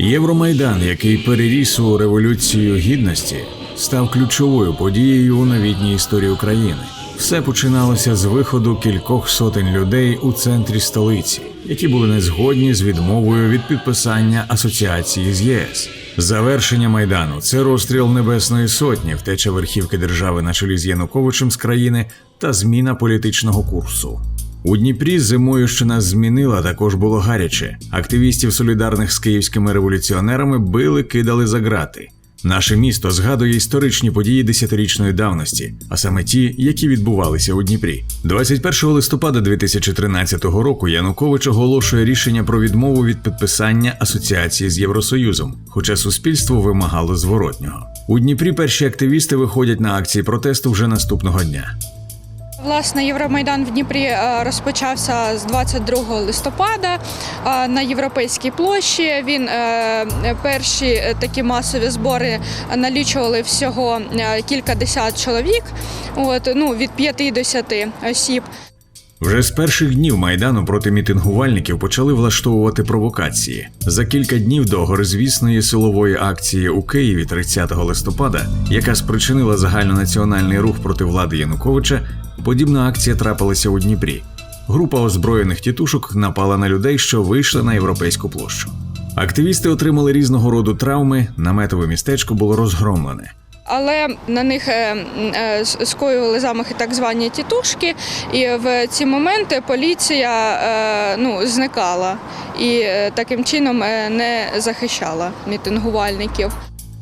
Євромайдан, який переріс у революцію гідності, став ключовою подією у новітній історії України. Все починалося з виходу кількох сотень людей у центрі столиці, які були не згодні з відмовою від підписання асоціації з ЄС. Завершення майдану це розстріл Небесної Сотні, втеча верхівки держави на чолі з Януковичем з країни та зміна політичного курсу. У Дніпрі зимою, що нас змінила, також було гаряче. Активістів солідарних з київськими революціонерами били, кидали за грати. Наше місто згадує історичні події десятирічної давності, а саме ті, які відбувалися у Дніпрі. 21 листопада 2013 року Янукович оголошує рішення про відмову від підписання асоціації з Євросоюзом, хоча суспільство вимагало зворотнього. У Дніпрі перші активісти виходять на акції протесту вже наступного дня. Власне, Євромайдан в Дніпрі е, розпочався з 22 листопада е, на європейській площі. Він е, перші такі масові збори налічували всього кілька кількадесят чоловік, от ну від 50 осіб. Вже з перших днів майдану проти мітингувальників почали влаштовувати провокації. За кілька днів до горизвісної силової акції у Києві 30 листопада, яка спричинила загальнонаціональний рух проти влади Януковича, подібна акція трапилася у Дніпрі. Група озброєних тітушок напала на людей, що вийшли на європейську площу. Активісти отримали різного роду травми. Наметове містечко було розгромлене. Але на них е, е, скоювали замахи так звані тітушки, і в ці моменти поліція е, ну, зникала і таким чином не захищала мітингувальників.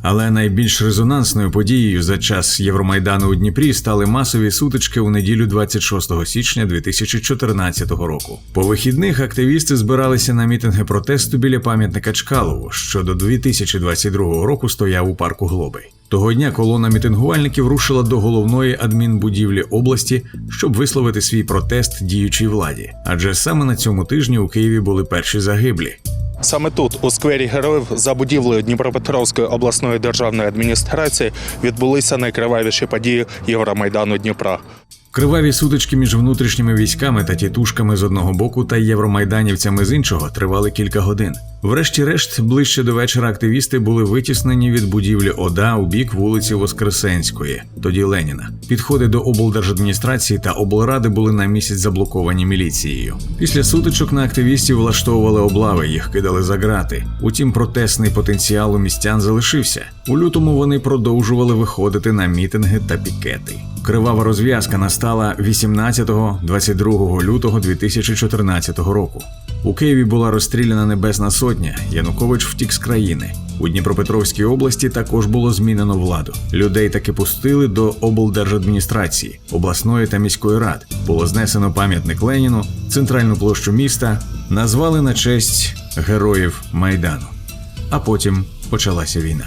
Але найбільш резонансною подією за час Євромайдану у Дніпрі стали масові сутички у неділю 26 січня 2014 року. По вихідних активісти збиралися на мітинги протесту біля пам'ятника Чкалову, що до 2022 року стояв у парку Глоби. Того дня колона мітингувальників рушила до головної адмінбудівлі області, щоб висловити свій протест діючій владі. Адже саме на цьому тижні у Києві були перші загиблі. Саме тут, у сквері героїв, за будівлею Дніпропетровської обласної державної адміністрації, відбулися найкривавіші події Євромайдану Дніпра. Криваві сутички між внутрішніми військами та тітушками з одного боку та євромайданівцями з іншого тривали кілька годин. Врешті-решт, ближче до вечора активісти були витіснені від будівлі ОДА у бік вулиці Воскресенської, тоді Леніна. Підходи до облдержадміністрації та облради були на місяць заблоковані міліцією. Після сутичок на активістів влаштовували облави, їх кидали за грати. Утім, протестний потенціал у містян залишився. У лютому вони продовжували виходити на мітинги та пікети. Кривава розв'язка настала 18-22 лютого 2014 року. У Києві була розстріляна Небесна Сотня. Янукович втік з країни. У Дніпропетровській області також було змінено владу. Людей таки пустили до облдержадміністрації, обласної та міської рад. Було знесено пам'ятник Леніну, центральну площу міста, назвали на честь героїв Майдану. А потім почалася війна.